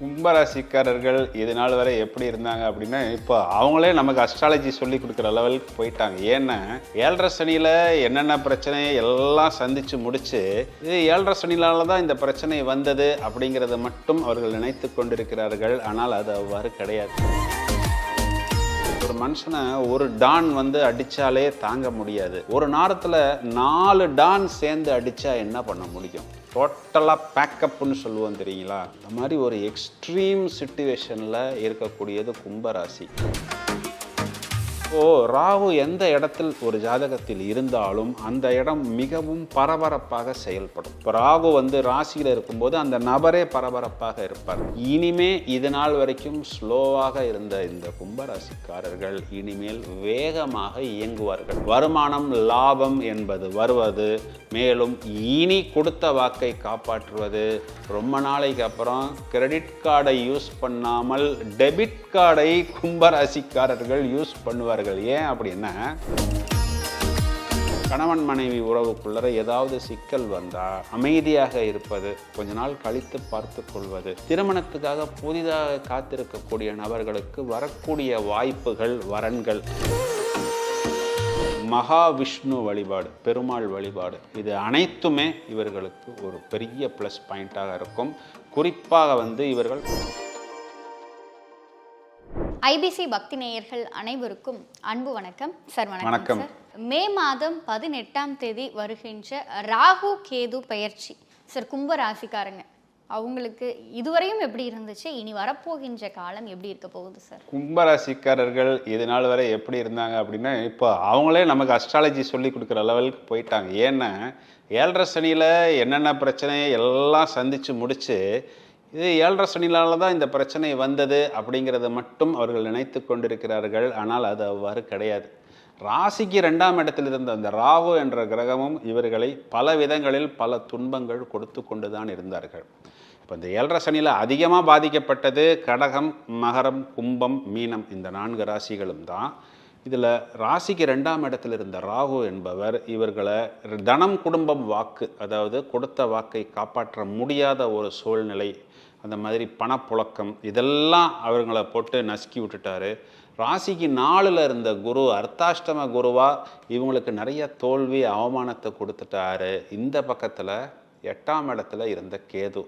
கும்பராசிக்காரர்கள் இது நாள் வரை எப்படி இருந்தாங்க அப்படின்னா இப்போ அவங்களே நமக்கு அஸ்ட்ராலஜி சொல்லி கொடுக்குற லெவலுக்கு போயிட்டாங்க. ஏன்னா ஏழரை சனியில் என்னென்ன பிரச்சனை எல்லாம் சந்தித்து முடிச்சு இது ஏழரை சனியினால தான் இந்த பிரச்சனை வந்தது அப்படிங்கிறத மட்டும் அவர்கள் நினைத்து கொண்டிருக்கிறார்கள். ஆனால் அது அவ்வாறு கிடையாது. ஒரு மனுஷனை ஒரு டான் வந்து அடித்தாலே தாங்க முடியாது. ஒரு நேரத்தில் நாலு டான் சேர்ந்து அடித்தா என்ன பண்ண முடியும்? டோட்டலாக பேக்கப்னு சொல்லுவோம் தெரியுங்களா? இந்த மாதிரி ஒரு எக்ஸ்ட்ரீம் சுச்சுவேஷனில் இருக்கக்கூடியது கும்பராசி. ஓ ராகு எந்த இடத்தில் ஒரு ஜாதகத்தில் இருந்தாலும் அந்த இடம் மிகவும் பரபரப்பாக செயல்படும். இப்போ ராகு வந்து ராசியில் இருக்கும்போது அந்த நபரே பரபரப்பாக இருப்பார். இனிமே இது நாள் வரைக்கும் ஸ்லோவாக இருந்த இந்த கும்பராசிக்காரர்கள் இனிமேல் வேகமாக இயங்குவார்கள். வருமானம் லாபம் என்பது வருவது மேலும் இனி கொடுத்த வாக்கை காப்பாற்றுவது ரொம்ப நாளைக்கு அப்புறம் கிரெடிட் கார்டை யூஸ் பண்ணாமல் டெபிட் கார்டை கும்பராசிக்காரர்கள் யூஸ் பண்ணுவார்கள். ஏன் அப்படின்னா கணவன் மனைவி உறவுக்குள்ளர ஏதாவது சிக்கல் வந்தால் அமைதியாக இருப்பது கொஞ்ச நாள் கழித்து பார்த்து கொள்வது திருமணத்துக்காக புதிதாக காத்திருக்கக்கூடிய நபர்களுக்கு வரக்கூடிய வாய்ப்புகள் வரன்கள். மகாவிஷ்ணு வழிபாடு பெருமாள் வழிபாடு இது அனைத்துமே இவர்களுக்கு ஒரு பெரிய ப்ளஸ் பாயிண்ட்டாக இருக்கும். குறிப்பாக வந்து இவர்கள் ஐபிசி பக்தி நேயர்கள் அனைவருக்கும் அன்பு வணக்கம். சார் வணக்கம். மே மாதம் பதினெட்டாம் தேதி வருகின்ற ராகு கேது பெயர்ச்சி. சார் கும்ப ராசிக்காரங்க. அவங்களுக்கு இதுவரையும் எப்படி இருந்துச்சு? இனி வரப்போகின்ற காலம் எப்படி இருக்க போகுது சார்? கும்பராசிக்காரர்கள் இது நாள் வரை எப்படி இருந்தாங்க அப்படின்னா இப்போ அவங்களே நமக்கு அஸ்ட்ராலஜி சொல்லி கொடுக்குற லெவலுக்கு போயிட்டாங்க. ஏன்னா ஏழரை சனியில் என்னென்ன பிரச்சனை எல்லாம் சந்தித்து முடிச்சு இது ஏழரை சனியினால தான் இந்த பிரச்சனை வந்தது அப்படிங்கிறத மட்டும் அவர்கள் நினைத்து கொண்டிருக்கிறார்கள். ஆனால் அது அவ்வாறு கிடையாது. ராசிக்கு ரெண்டாம் இடத்தில் இருந்த அந்த ராகு என்ற கிரகமும் இவர்களை பல விதங்களில் பல துன்பங்கள் கொடுத்து கொண்டு தான் இருந்தார்கள். இப்போ இந்த ஏழரை சனியில் அதிகமாக பாதிக்கப்பட்டது கடகம் மகரம் கும்பம் மீனம் இந்த நான்கு ராசிகளும் தான். இதில் ராசிக்கு ரெண்டாம் இடத்தில் இருந்த ராகு என்பவர் இவர்களை தனம் குடும்பம் வாக்கு அதாவது கொடுத்த வாக்கை காப்பாற்ற முடியாத ஒரு சூழ்நிலை அந்த மாதிரி பணப்புழக்கம் இதெல்லாம் அவர்களை போட்டு நசுக்கி விட்டுட்டாரு. ராசிக்கு நாலில் இருந்த குரு அர்த்தாஷ்டம குருவாக இவங்களுக்கு நிறைய தோல்வி அவமானத்தை கொடுத்துட்டாரு. இந்த பக்கத்தில் எட்டாம் இடத்துல இருந்த கேது.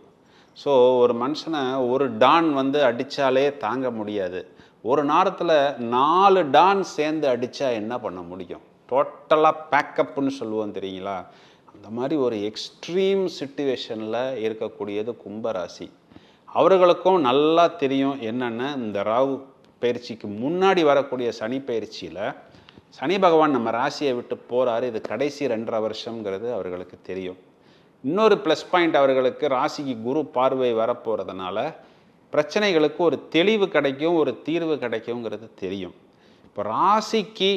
ஸோ ஒரு மனுஷனை ஒரு டான் வந்து அடித்தாலே தாங்க முடியாது. ஒரு நேரத்தில் நாலு டான் சேர்ந்து அடித்தா என்ன பண்ண முடியும்? டோட்டலாக பேக்கப்னு சொல்லுவோம் தெரியுங்களா? அந்த மாதிரி ஒரு எக்ஸ்ட்ரீம் சுச்சுவேஷனில் இருக்கக்கூடியது கும்பராசி. அவர்களுக்கும் நல்லா தெரியும் என்னென்ன இந்த ராகு பயிற்சிக்கு முன்னாடி வரக்கூடிய சனி பயிற்சியில் சனி பகவான் நம்ம ராசியை விட்டு போகிறாரு இது கடைசி ரெண்டரை வருஷங்கிறது அவர்களுக்கு தெரியும். இன்னொரு ப்ளஸ் பாயிண்ட் அவர்களுக்கு ராசிக்கு குரு பார்வை வரப்போகிறதுனால பிரச்சனைகளுக்கு ஒரு தெளிவு கிடைக்கும் ஒரு தீர்வு கிடைக்குங்கிறது தெரியும். இப்போ ராசிக்கு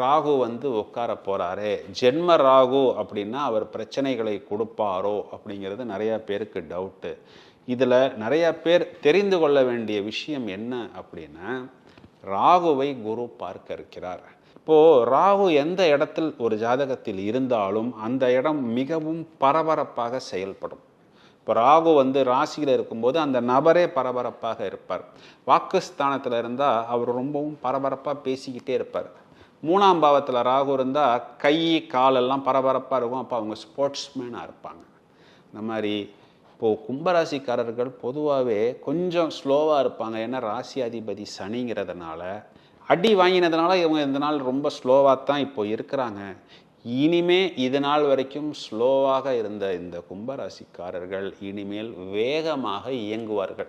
ராகு வந்து உட்கார போகிறாரே ஜென்ம ராகு அப்படின்னா அவர் பிரச்சனைகளை கொடுப்பாரோ அப்படிங்கிறது நிறையா பேருக்கு டவுட்டு இதில் நிறையா பேர் தெரிந்து கொள்ள வேண்டிய விஷயம் என்ன அப்படின்னா ராகுவை குரு பார்க்க இருக்கிறார். இப்போது ராகு எந்த இடத்தில் ஒரு ஜாதகத்தில் இருந்தாலும் அந்த இடம் மிகவும் பரபரப்பாக செயல்படும். இப்போ ராகு வந்து ராசியில் இருக்கும்போது அந்த நபரே பரபரப்பாக இருப்பார். வாக்குஸ்தானத்தில் இருந்தால் அவர் ரொம்பவும் பரபரப்பாக பேசிக்கிட்டே இருப்பார். மூணாம் பாவத்தில் ராகு இருந்தால் கை காலெல்லாம் பரபரப்பாக இருக்கும். அப்போ அவங்க ஸ்போர்ட்ஸ்மேனாக இருப்பாங்க. இந்த மாதிரி இப்போது கும்பராசிக்காரர்கள் பொதுவாகவே கொஞ்சம் ஸ்லோவாக இருப்பாங்க. ஏன்னா ராசி அதிபதி சனிங்கிறதுனால அடி வாங்கினதுனால இவங்க இந்த நாள் ரொம்ப ஸ்லோவாக தான் இப்போ இருக்கிறாங்க. இனிமே இது நாள் வரைக்கும் ஸ்லோவாக இருந்த இந்த கும்பராசிக்காரர்கள் இனிமேல் வேகமாக இயங்குவார்கள்.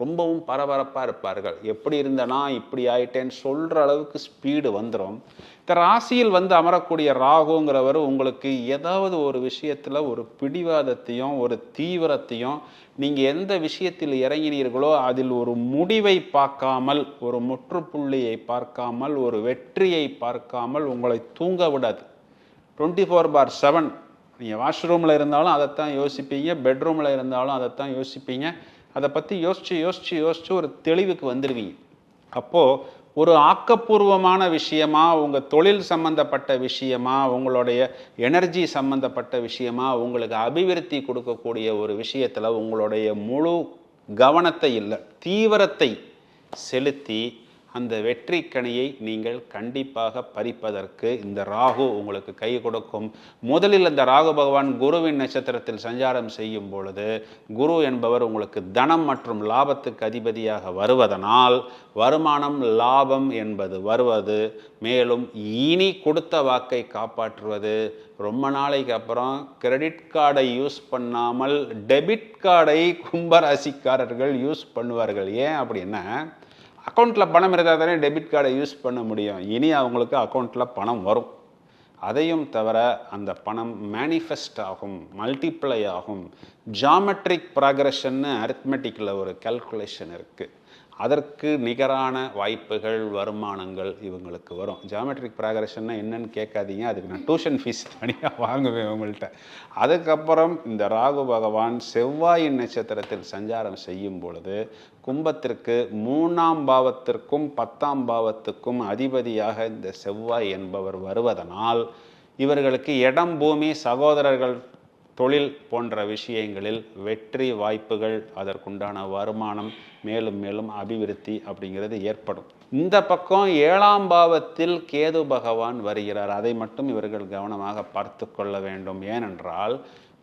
ரொம்பவும் பரபரப்பாக இருப்பார்கள். எப்படி இருந்தனா இப்படி ஆயிட்டேன்னு சொல்கிற அளவுக்கு ஸ்பீடு வந்துடும் இந்த ராசியில் வந்து அமரக்கூடிய ராகுங்கிறவர் உங்களுக்கு ஏதாவது ஒரு விஷயத்தில் ஒரு பிடிவாதத்தையும் ஒரு தீவிரத்தையும் நீங்கள் எந்த விஷயத்தில் இறங்கினீர்களோ அதில் ஒரு முடிவை பார்க்காமல் ஒரு முற்றுப்புள்ளியை பார்க்காமல் ஒரு வெற்றியை பார்க்காமல் உங்களை தூங்க விடாது. டுவெண்ட்டி ஃபோர் பார் செவன் நீங்கள் வாஷ்ரூமில் இருந்தாலும் அதைத்தான் யோசிப்பீங்க பெட்ரூமில் இருந்தாலும் அதைத்தான் யோசிப்பீங்க. அதை பற்றி யோசித்து யோசித்து யோசித்து ஒரு தெளிவுக்கு வந்துடுவீங்க அப்போது ஒரு ஆக்கப்பூர்வமான விஷயமா உங்கள் தொழில் சம்பந்தப்பட்ட விஷயமா உங்களுடைய எனர்ஜி சம்பந்தப்பட்ட விஷயமா உங்களுக்கு அபிவிருத்தி கொடுக்கக்கூடிய ஒரு விஷயத்தில் உங்களுடைய முழு கவனத்தை இல்லை தீவிரத்தை செலுத்தி அந்த வெற்றி கனியை நீங்கள் கண்டிப்பாக பறிப்பதற்கு இந்த ராகு உங்களுக்கு கை கொடுக்கும். முதலில் இந்த ராகு பகவான் குருவின் நட்சத்திரத்தில் சஞ்சாரம் செய்யும் பொழுது குரு என்பவர் உங்களுக்கு தனம் மற்றும் லாபத்துக்கு அதிபதியாக வருவதனால் வருமானம் லாபம் என்பது வருவது மேலும் இனி கொடுத்த வாக்கை காப்பாற்றுவது ரொம்ப நாளைக்கு அப்புறம் கிரெடிட் கார்டை யூஸ் பண்ணாமல் டெபிட் கார்டை கும்பராசிக்காரர்கள் யூஸ் பண்ணுவார்கள். ஏன் அப்படின்னா அக்கௌண்ட்டில் பணம் இருந்தால் தானே டெபிட் கார்டை யூஸ் பண்ண முடியும். இனி அவங்களுக்கு அக்கௌண்ட்டில் பணம் வரும். அதையும் தவிர அந்த பணம் மேனிஃபெஸ்ட் ஆகும் மல்டிப்ளை ஆகும். ஜாமெட்ரிக் ப்ராக்ரஷன்னு அரித்மெட்டிக்கில் ஒரு கால்குலேஷன் இருக்குது அதற்கு நிகரான வாய்ப்புகள் வருமானங்கள் இவங்களுக்கு வரும். ஜாமெட்ரிக் ப்ராகரஷன்னா என்னன்னு கேட்காதீங்க. அதுக்கு நான் டியூஷன் ஃபீஸ் தனியாக வாங்குவேன் உங்கள்கிட்ட அதுக்கப்புறம் இந்த ராகு பகவான் செவ்வாயின் நட்சத்திரத்தில் சஞ்சாரம் செய்யும் பொழுது கும்பத்திற்கு மூணாம் பாவத்திற்கும் பத்தாம் பாவத்துக்கும் அதிபதியாக இந்த செவ்வாய் என்பவர் வருவதனால் இவர்களுக்கு இடம் பூமி சகோதரர்கள் தொழில் போன்ற விஷயங்களில் வெற்றி வாய்ப்புகள் அதற்குண்டான வருமானம் மேலும் மேலும் அபிவிருத்தி அப்படிங்கிறது ஏற்படும். இந்த பக்கம் ஏழாம் பாவத்தில் கேது பகவான் வருகிறார். அதை மட்டும் இவர்கள் கவனமாக பார்த்து கொள்ள வேண்டும். ஏனென்றால்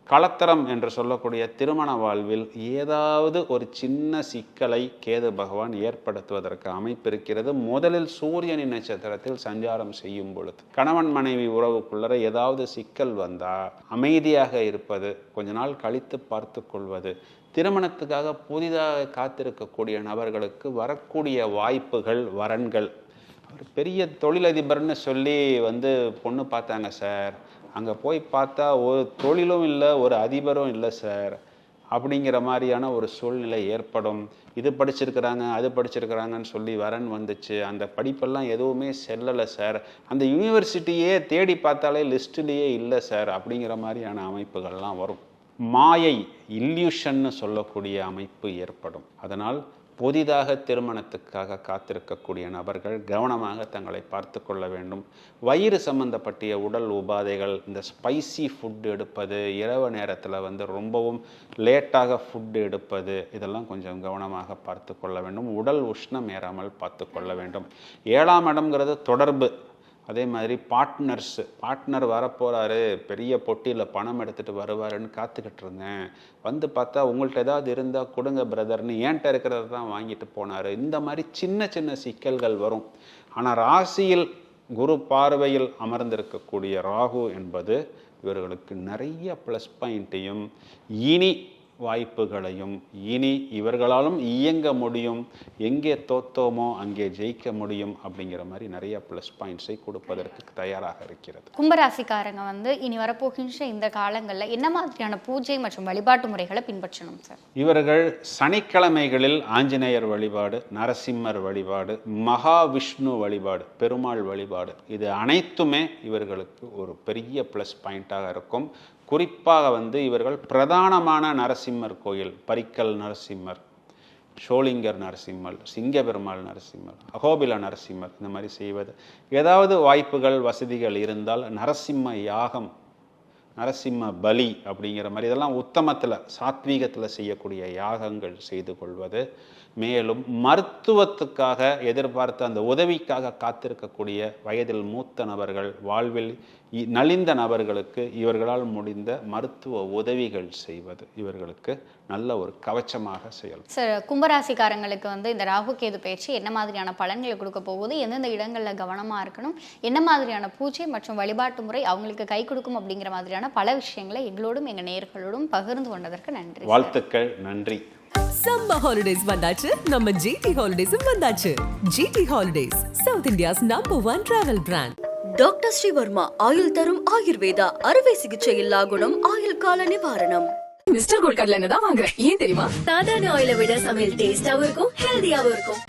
களத்திரம் என்று சொல்லக்கூடிய திருமண வாழ்வில் ஏதாவது ஒரு சின்ன சிக்கலை கேது பகவான் ஏற்படுத்துவதற்கு அமைப்பு இருக்கிறது. முதலில் சூரியனின் நட்சத்திரத்தில் சஞ்சாரம் செய்யும் பொழுது கணவன் மனைவி உறவுக்குள்ளர ஏதாவது சிக்கல் வந்தால் அமைதியாக இருப்பது கொஞ்ச நாள் கழித்து பார்த்து கொள்வது திருமணத்துக்காக புதிதாக காத்திருக்கக்கூடிய நபர்களுக்கு வரக்கூடிய வாய்ப்புகள் வரன்கள். ஒரு பெரிய தொழிலதிபர்னு சொல்லி வந்து பொண்ணு பார்த்தாங்க சார். அங்கே போய் பார்த்தா ஒரு தொழிலும் இல்லை ஒரு அதிபரும் இல்லை சார் அப்படிங்கிற மாதிரியான ஒரு சூழ்நிலை ஏற்படும். இது படிச்சிருக்கிறாங்க அது படிச்சிருக்கிறாங்கன்னு சொல்லி வரன் வந்துச்சு. அந்த படிப்பெல்லாம் எதுவுமே செல்லலை சார் அந்த யூனிவர்சிட்டியே தேடி பார்த்தாலே லிஸ்ட்லேயே இல்லை சார் அப்படிங்கிற மாதிரியான அமைப்புகள்லாம் வரும். மாயை இல்யூஷன்னு சொல்லக்கூடிய அமைப்பு ஏற்படும். அதனால் புதிதாக திருமணத்துக்காக காத்திருக்கக்கூடிய நபர்கள் கவனமாக தங்களை பார்த்து கொள்ள வேண்டும். வயிறு சம்பந்தப்பட்டிய உடல் உபாதைகள் இந்த ஸ்பைசி ஃபுட் எடுப்பது இரவு நேரத்தில் வந்து ரொம்பவும் லேட்டாக ஃபுட் எடுப்பது இதெல்லாம் கொஞ்சம் கவனமாக பார்த்து கொள்ள வேண்டும். உடல் உஷ்ணம் ஏறாமல் பார்த்து கொள்ள வேண்டும். ஏழாம் இடம்ங்கிறது தொடர்பு. அதே மாதிரி பார்ட்னர்ஸு பார்ட்னர் வரப்போகிறாரு பெரிய பொட்டியில் பணம் எடுத்துகிட்டு வருவாருன்னு காத்துக்கிட்டு இருந்தேன். வந்து பார்த்தா உங்கள்கிட்ட ஏதாவது இருந்தால் கொடுங்க பிரதர்னு ஏன்ட்ட இருக்கிறத தான் வாங்கிட்டு போனார். இந்த மாதிரி சின்ன சின்ன சிக்கல்கள் வரும். ஆனால் ராசியில் குரு பார்வையில் அமர்ந்திருக்கக்கூடிய ராகு என்பது இவர்களுக்கு நிறைய ப்ளஸ் பாயிண்ட்டையும் இனி வாய்ப்புகளையும் இனி இவர்களாலும் இயங்க முடியும் எங்கே தோத்தோமோ அங்கே ஜெயிக்க முடியும் அப்படிங்கிற மாதிரி நிறைய ப்ளஸ் பாயிண்ட்ஸை கொடுப்பதற்கு தயாராக இருக்கிறது. கும்பராசிக்காரங்க வந்து இனி வரப்போகின்ற இந்த காலங்களில் என்ன மாதிரியான பூஜை மற்றும் வழிபாட்டு முறைகளை பின்பற்றணும் சார்? இவர்கள் சனிக்கிழமைகளில் ஆஞ்சநேயர் வழிபாடு நரசிம்மர் வழிபாடு மகாவிஷ்ணு வழிபாடு பெருமாள் வழிபாடு இது அனைத்துமே இவர்களுக்கு ஒரு பெரிய ப்ளஸ் பாயிண்ட்டாக இருக்கும். குறிப்பாக வந்து இவர்கள் பிரதானமான நரசிம்மர் கோயில் பரிக்கல் நரசிம்மர் ஷோலிங்கர் நரசிம்மர் சிங்கபெருமாள் நரசிம்மர் அகோபில நரசிம்மர் இந்த மாதிரி செய்வது. ஏதாவது வாய்ப்புகள் வசதிகள் இருந்தால் நரசிம்ம யாகம் நரசிம்ம பலி அப்படிங்கிற மாதிரி இதெல்லாம் உத்தமத்தில் சாத்வீகத்தில் செய்யக்கூடிய யாகங்கள் செய்து கொள்வது. மேலும் மருத்துவத்துக்காக எதிர்பார்த்த அந்த உதவிக்காக காத்திருக்கக்கூடிய வயதில் மூத்த நபர்கள் வாழ்வில் நலிந்த நபர்களுக்கு இவர்களால் முடிந்த மருத்துவ உதவிகள் செய்வது இவர்களுக்கு நல்ல ஒரு கவச்சமாக செயல்படும். சார் கும்பராசிக்காரங்களுக்கு வந்து இந்த ராகு கேது பயிற்சி என்ன மாதிரியான பலன்களை கொடுக்க போகுது எந்தெந்த இடங்களில் கவனமாக இருக்கணும் என்ன மாதிரியான பூஜை மற்றும் வழிபாட்டு முறை அவங்களுக்கு கை கொடுக்கும் அப்படிங்கிற மாதிரியான பல விஷயங்களை எங்களோடும் எங்கள் நேயர்களோடும் பகிர்ந்து கொண்டதற்கு நன்றி. வாழ்த்துக்கள் நன்றி. சம்மர் ஹாலிடேஸ் வந்தாச்சு நம்ம ஜிடி ஹாலிடேஸும் வந்தாச்சு. GT holidays south India's number one travel brand doctor Sreevarma ஆயுள் தரும் ஆயுர்வேதா அறுவை சிகிச்சை இல்லா குணம் ஆயுள் கால நிவாரணம். மிஸ்டர் கோல்ட் கடலை தான் வாங்குறேன் ஏன் தெரியுமா? சாதாரண ஆயிலை விட சமையல் டேஸ்டாவும் இருக்கும் ஹெல்தியாவும் இருக்கும்.